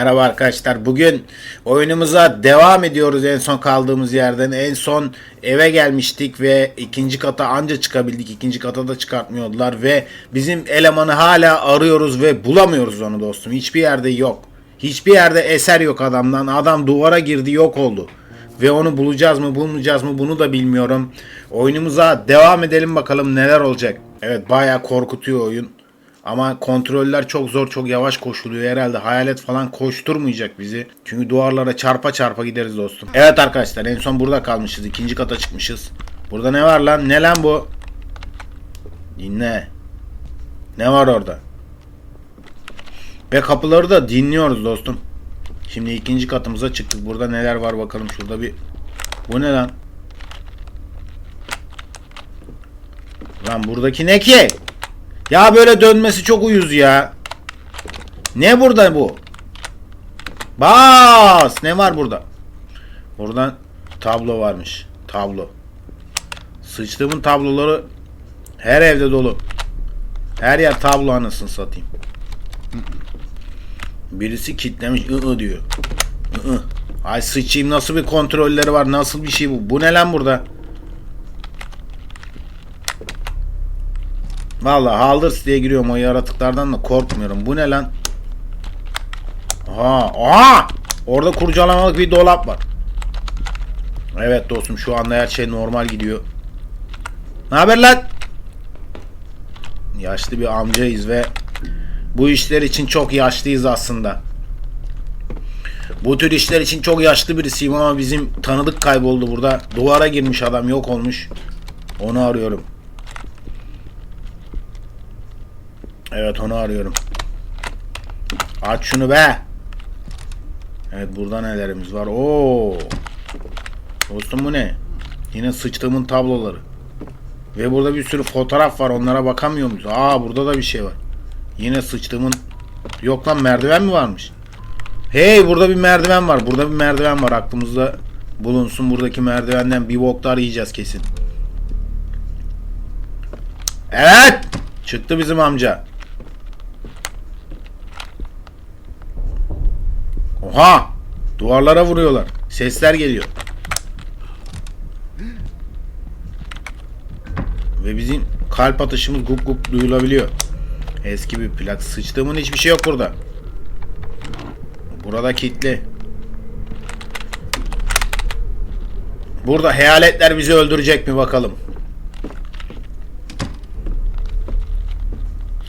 Merhaba arkadaşlar. Bugün oyunumuza devam ediyoruz en son kaldığımız yerden. En son eve gelmiştik ve ikinci kata anca çıkabildik. İkinci kata da çıkartmıyordular ve bizim elemanı hala arıyoruz ve bulamıyoruz onu dostum. Hiçbir yerde yok. Hiçbir yerde eser yok adamdan. Adam duvara girdi yok oldu. Ve onu bulacağız mı bulmayacağız mı bunu da bilmiyorum. Oyunumuza devam edelim bakalım neler olacak. Evet bayağı korkutuyor oyun. Ama kontroller çok zor çok yavaş koşuluyor herhalde. Hayalet falan koşturmayacak bizi. Çünkü duvarlara çarpa çarpa gideriz dostum. Evet arkadaşlar en son burada kalmışız. ikinci kata çıkmışız. Burada ne var lan? Ne lan bu? Dinle. Ne var orada? Ve kapıları da dinliyoruz dostum. Şimdi ikinci katımıza çıktık. Burada neler var bakalım. Şurada bir... Bu ne lan? Lan buradaki ne ki? Ya böyle dönmesi çok uyuz ya. Ne burada bu? Bas! Ne var burada? Buradan tablo varmış. Tablo. Sıçtığımın tabloları her evde dolu. Her yer tablo anasını satayım. Birisi kitlemiş ı diyor. I Ay sıçayım nasıl bir kontrolleri var nasıl bir şey bu. Bu ne lan burada? Vallahi Halders diye giriyorum o yaratıklardan da korkmuyorum. Bu ne lan? Aha, aha! Orada kurcalamalık bir dolap var. Evet dostum şu anda her şey normal gidiyor. Ne haber lan? Yaşlı bir amcayız ve bu işler için çok yaşlıyız aslında. Bu tür işler için çok yaşlı birisiyim ama bizim tanıdık kayboldu burada. Duvara girmiş adam yok olmuş. Onu arıyorum. Evet onu arıyorum. Aç şunu be. Evet burada nelerimiz var. Oo. Dostum bu ne? Yine sıçtığımın tabloları. Ve burada bir sürü fotoğraf var. Onlara bakamıyor muyuz? Aa burada da bir şey var. Yine sıçtığımın... Yok lan merdiven mi varmış? Hey burada bir merdiven var. Burada bir merdiven var. Aklımızda bulunsun. Buradaki merdivenden bir boklar yiyeceğiz kesin. Evet. Çıktı bizim amca. Oha! Duvarlara vuruyorlar. Sesler geliyor. Ve bizim kalp atışımız gup gup duyulabiliyor. Eski bir plak. Sıçtığımın hiçbir şey yok burada. Burada kilitli. Burada hayaletler bizi öldürecek mi bakalım.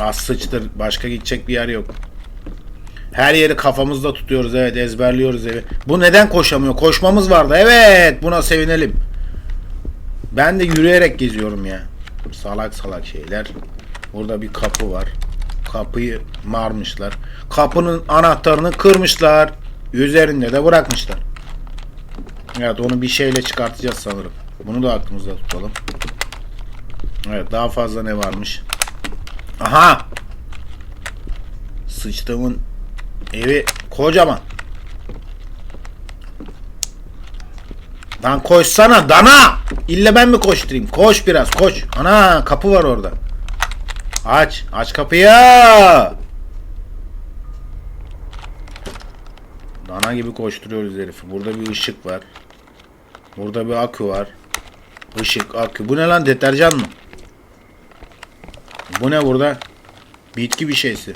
Az sıçtır. Başka gidecek bir yer yok. Her yeri kafamızda tutuyoruz evet ezberliyoruz evi. Bu neden koşamıyor? Koşmamız vardı. Evet buna sevinelim. Ben de yürüyerek geziyorum ya. Salak salak şeyler. Burada bir kapı var. Kapıyı marmışlar. Kapının anahtarını kırmışlar. Üzerinde de bırakmışlar. Evet onu bir şeyle çıkartacağız sanırım. Bunu da aklımızda tutalım. Evet daha fazla ne varmış? Aha! Sıçtığımın Evi kocaman. Lan koşsana dana. İlle ben mi koşturayım? Koş biraz koş. Ana kapı var orada. Aç. Aç kapıyı. Dana gibi koşturuyoruz herifi. Burada bir ışık var. Burada bir akü var. Işık, akü. Bu ne lan deterjan mı? Bu ne burada? Bitki bir şeysi.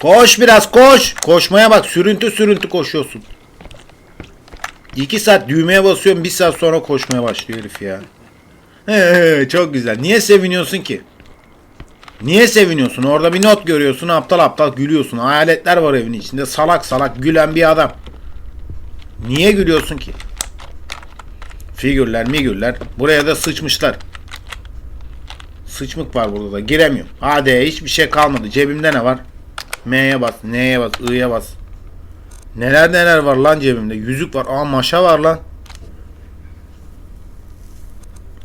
Koş biraz koş. Koşmaya bak sürüntü sürüntü koşuyorsun. 2 saat düğmeye basıyorum bir saat sonra koşmaya başlıyor herif ya. He, çok güzel. Niye seviniyorsun ki? Niye seviniyorsun? Orada bir not görüyorsun aptal aptal gülüyorsun. Hayaletler var evin içinde salak salak gülen bir adam. Niye gülüyorsun ki? Figürler migürler. Buraya da sıçmışlar. Sıçmık var burada da. Giremiyorum. Hadi hiçbir şey kalmadı. Cebimde ne var? M'ye bas, N'ye bas, I'ye bas. Neler neler var lan cebimde. Yüzük var. Aa maşa var lan.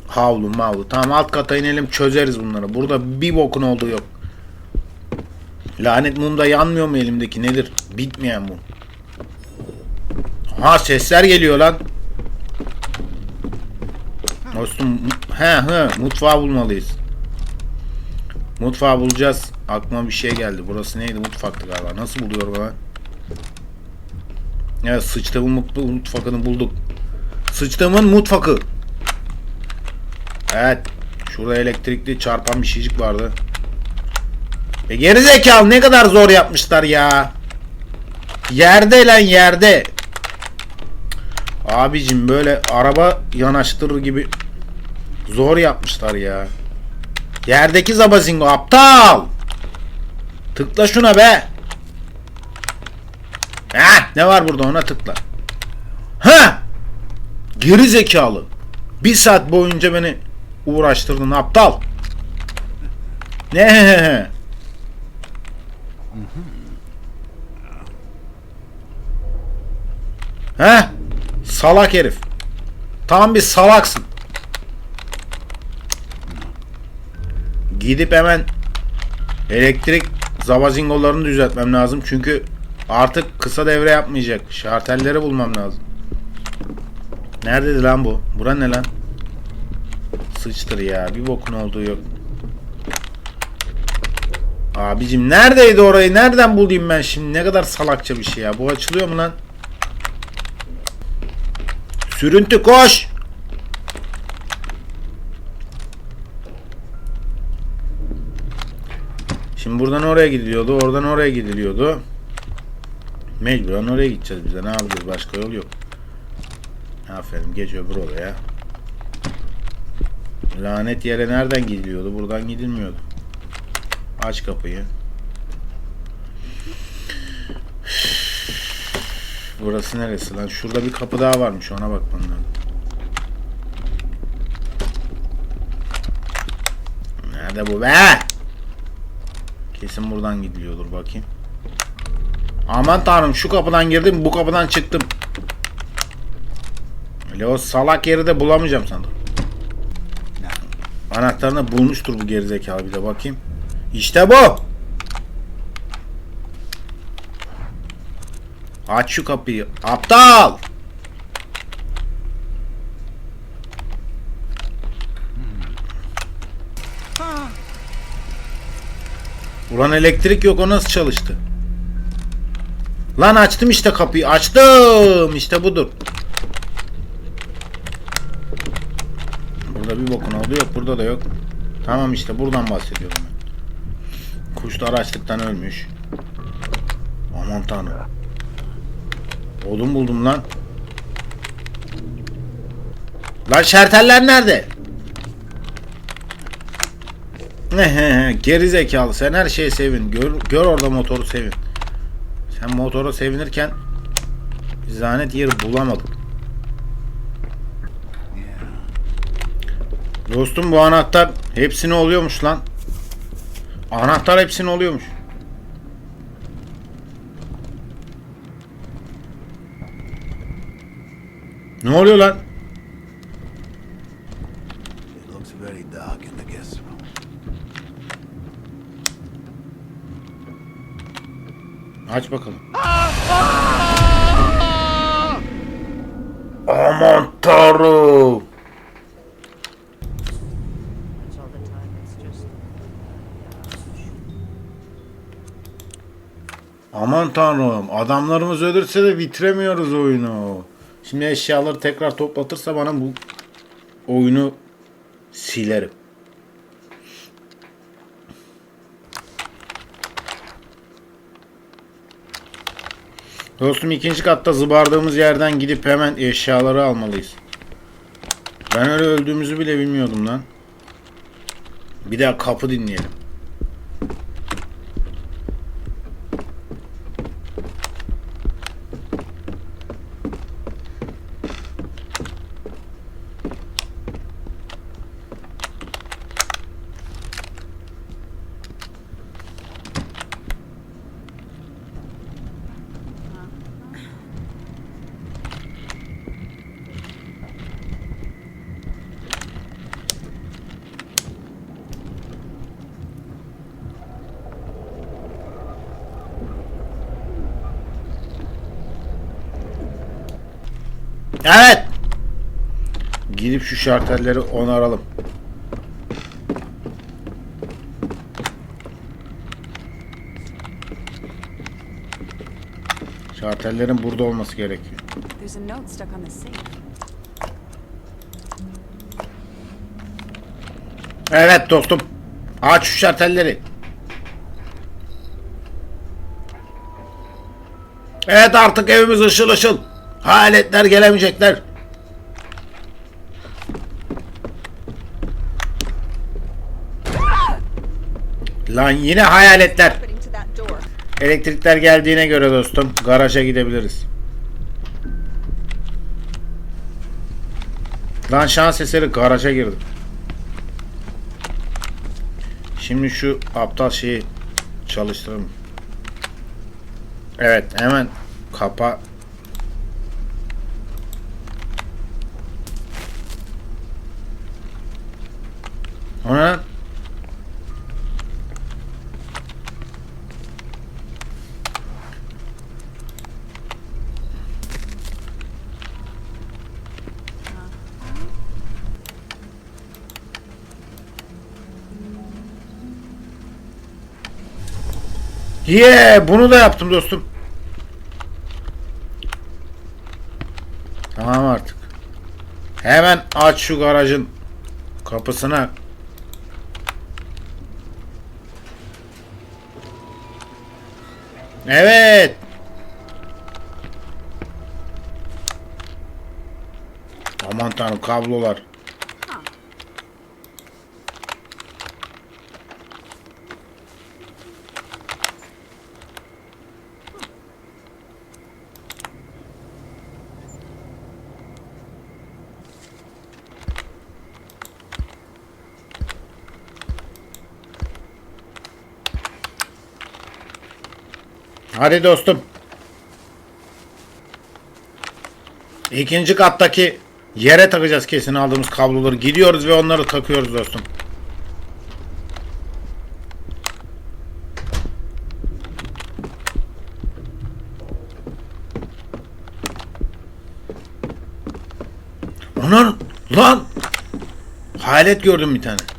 Havlu mavlu. Tamam alt kata inelim çözeriz bunları. Burada bir bokun olduğu yok. Lanet mum da yanmıyor mu elimdeki nedir? Bitmeyen mum. Ha sesler geliyor lan. Dostum he he mutfağı bulmalıyız. Mutfağı bulacağız. Aklıma bir şey geldi. Burası neydi? Mutfaktı galiba. Nasıl buluyorum ben? Evet sıçtığımın mutfakını bulduk. Sıçtığımın mutfakı. Evet. Şurada elektrikli çarpan bir şeycik vardı. E gerizekalı ne kadar zor yapmışlar ya. Yerde lan yerde. Abicim böyle araba yanaştırır gibi zor yapmışlar ya. Yerdeki zabazingo aptal. Tıkla şuna be. Heh, ne var burada ona tıkla. Ha! Geri zekalı. Bir saat boyunca beni uğraştırdın aptal. Ne? He? Salak herif. Tam bir salaksın. Gidip hemen elektrik zavazingolarını düzeltmem lazım. Çünkü artık kısa devre yapmayacak. Şartelleri bulmam lazım. Neredeydi lan bu? Bura ne lan? Sıçtır ya. Bir bokun olduğu yok. Abicim neredeydi orayı? Nereden bulayım ben şimdi? Ne kadar salakça bir şey ya. Bu açılıyor mu lan? Sürüntü koş. Şimdi buradan oraya gidiliyordu. Oradan oraya gidiliyordu. Mecburen oraya gideceğiz bize. Ne yapacağız? Başka yol yok. Aferin. Geç öbür oraya. Lanet yere nereden gidiliyordu? Buradan gidilmiyordu. Aç kapıyı. Burası neresi lan? Şurada bir kapı daha varmış. Ona bakmam lazım. Nerede bu be? Kesin buradan gidiliyordur bakayım. Aman tanrım şu kapıdan girdim bu kapıdan çıktım. Öyle o salak yeri de bulamayacağım sandım. Anahtarını bulmuştur bu gerizekalı bir de bakayım. İşte bu. Aç şu kapıyı. Aptal. Ulan elektrik yok o nasıl çalıştı? Lan açtım işte kapıyı. Açtım. İşte budur. Burada bir bokun oldu yok. Burada da yok. Tamam işte buradan bahsediyorum ben. Kuşlar açlıktan ölmüş. Aman tanrım. Odun buldum lan. Lan şarteller nerede? Geri zekalı sen her şeye sevin. Gör, gör orada motoru sevin. Sen motoru sevinirken biz lanet yeri bulamadık. Dostum bu anahtar hepsine oluyormuş lan. Anahtar hepsine oluyormuş. Ne oluyor lan? Aç bakalım. Aman tanrım. Aman tanrım. Adamlarımız ölürse de bitiremiyoruz oyunu. Şimdi eşyaları tekrar toplatırsa bana bu oyunu silerim. Dostum ikinci katta zıbardığımız yerden gidip hemen eşyaları almalıyız. Ben öyle öldüğümüzü bile bilmiyordum lan. Bir daha kapı dinleyelim. Evet. Gidip şu şartelleri onaralım. Şartellerin burada olması gerekiyor. Evet dostum. Aç şu şartelleri. Evet artık evimiz ışıl ışıl. Hayaletler gelemeyecekler. Lan yine hayaletler. Elektrikler geldiğine göre dostum garaja gidebiliriz. Lan şans eseri garaja girdim. Şimdi şu aptal şeyi çalıştıralım. Evet hemen kapa. O ne lan? Yeah, bunu da yaptım dostum. Tamam artık. Hemen aç şu garajın kapısını. Evet. Aman tanrım kablolar. Hadi dostum. İkinci kattaki yere takacağız kesin aldığımız kabloları. Gidiyoruz ve onları takıyoruz dostum. Onlar lan hayalet gördüm bir tane.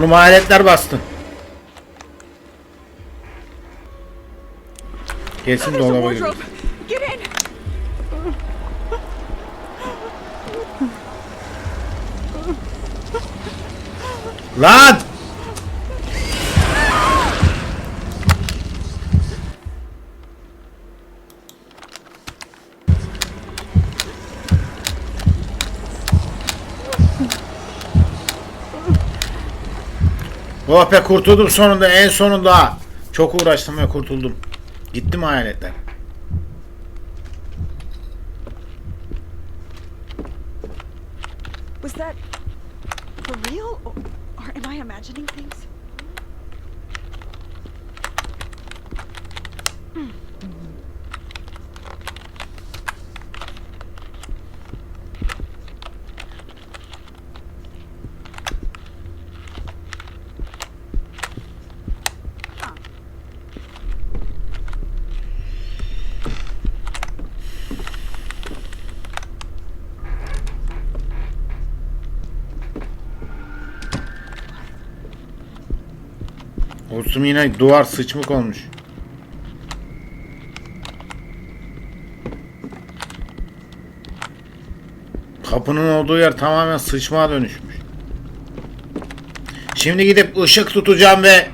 Bunu hayaletler bastı. Kesin dolaba in. Lan! Oh be kurtuldum sonunda en sonunda. Çok uğraştım ve kurtuldum. Gitti mi hayaletler? Was that for real, or, am I imagining things? Olsun yine duvar sıçmık olmuş. Kapının olduğu yer tamamen sıçmaya dönüşmüş. Şimdi gidip ışık tutacağım ve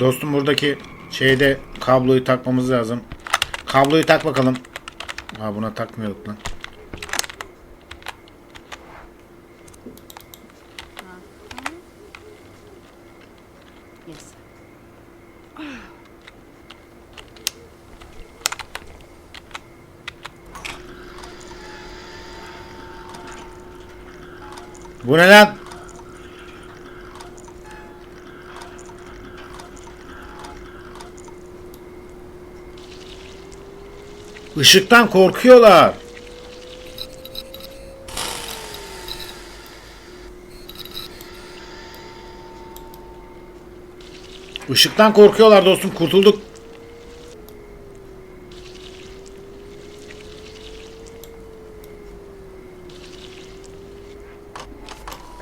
dostum buradaki şeyde kabloyu takmamız lazım. Kabloyu tak bakalım. Ha buna takmıyorduk lan. Yes. Bu ne lan? Işıktan korkuyorlar. Işıktan korkuyorlar dostum kurtulduk.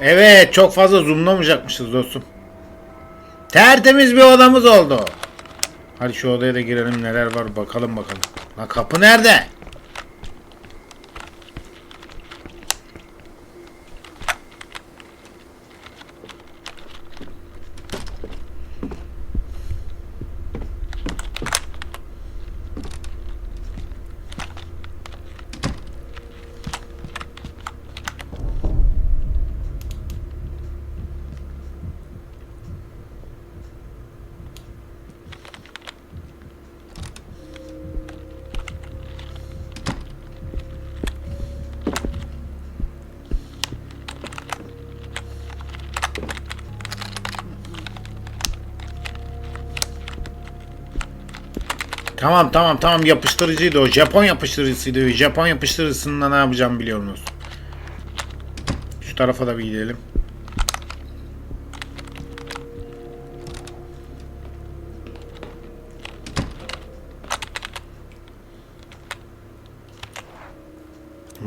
Evet çok fazla zoomlamayacakmışız dostum. Tertemiz bir odamız oldu. Hadi şu odaya da girelim neler var bakalım bakalım. Lan kapı nerede? Tamam tamam tamam yapıştırıcıydı o. Japon yapıştırıcısıydı. Japon yapıştırıcısında ne yapacağım biliyor musunuz? Şu tarafa da bir gidelim.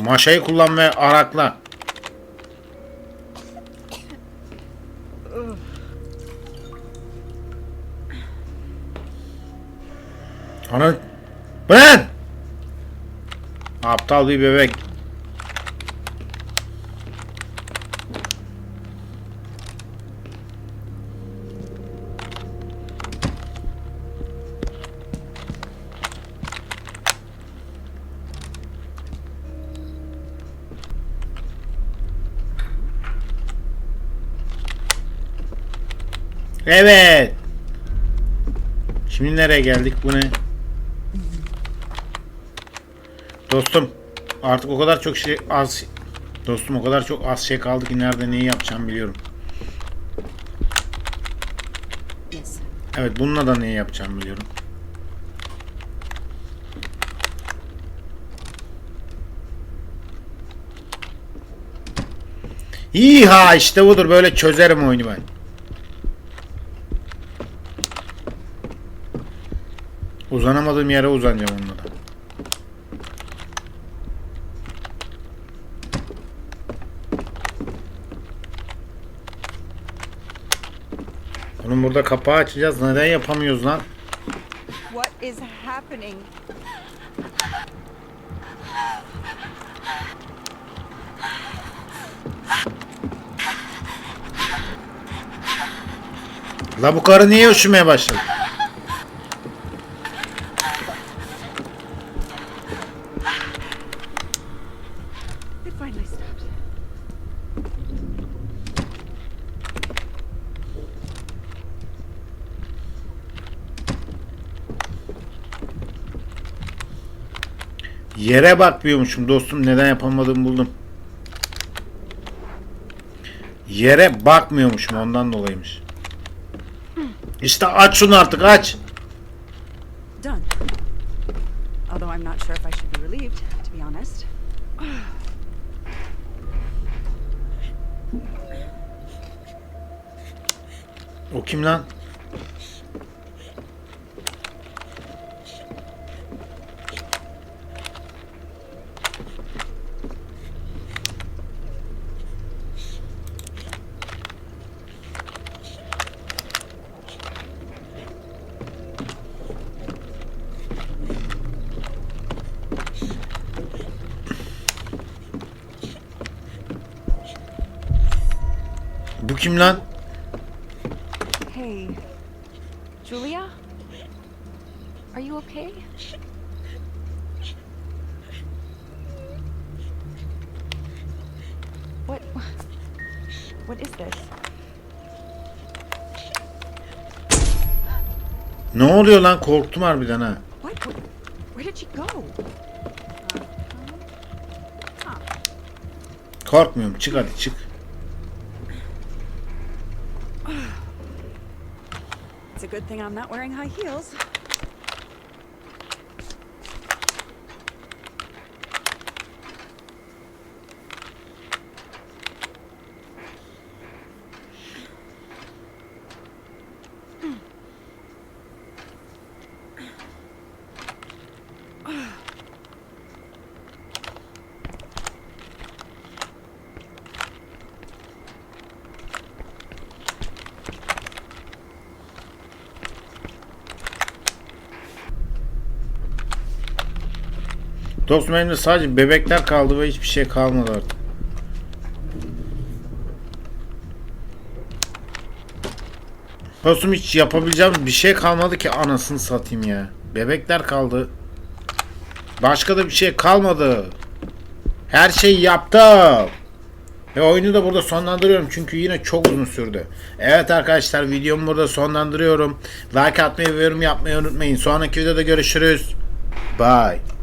Maşayı kullan ve arakla. Ana... Ben! Aptal bir bebek. Evet. Şimdi nereye geldik? Bu ne? Dostum artık o kadar çok şey az dostum o kadar çok az şey kaldı ki nerede neyi yapacağım biliyorum. Evet bununla da neyi yapacağım biliyorum. İha işte budur böyle çözerim oyunu ben. Uzanamadığım yere uzanacağım onunla da. Burada kapağı açacağız. Neden yapamıyoruz lan? What is happening? La bu karı niye üşümeye başladı? Yere bakmıyormuşum dostum. Neden yapamadığımı buldum. Yere bakmıyormuşum ondan dolayıymış. İşte aç şunu artık aç. Done. Although I'm not sure if I should be relieved, to be honest. O kim lan? Kim lan? Hey, Julia? Are you okay? What? What is this? Ne oluyor lan? Korktum harbiden ha. What? Where, did she go? Korkmuyorum. Çık hadi çık. It's a good thing I'm not wearing high heels. Dostum elimde sadece bebekler kaldı ve hiçbir şey kalmadı artık. Dostum hiç yapabileceğim bir şey kalmadı ki anasını satayım ya. Bebekler kaldı. Başka da bir şey kalmadı. Her şeyi yaptım. Ve oyunu da burada sonlandırıyorum çünkü yine çok uzun sürdü. Evet arkadaşlar videomu burada sonlandırıyorum. Like atmayı ve yorum yapmayı unutmayın. Sonraki videoda görüşürüz. Bye.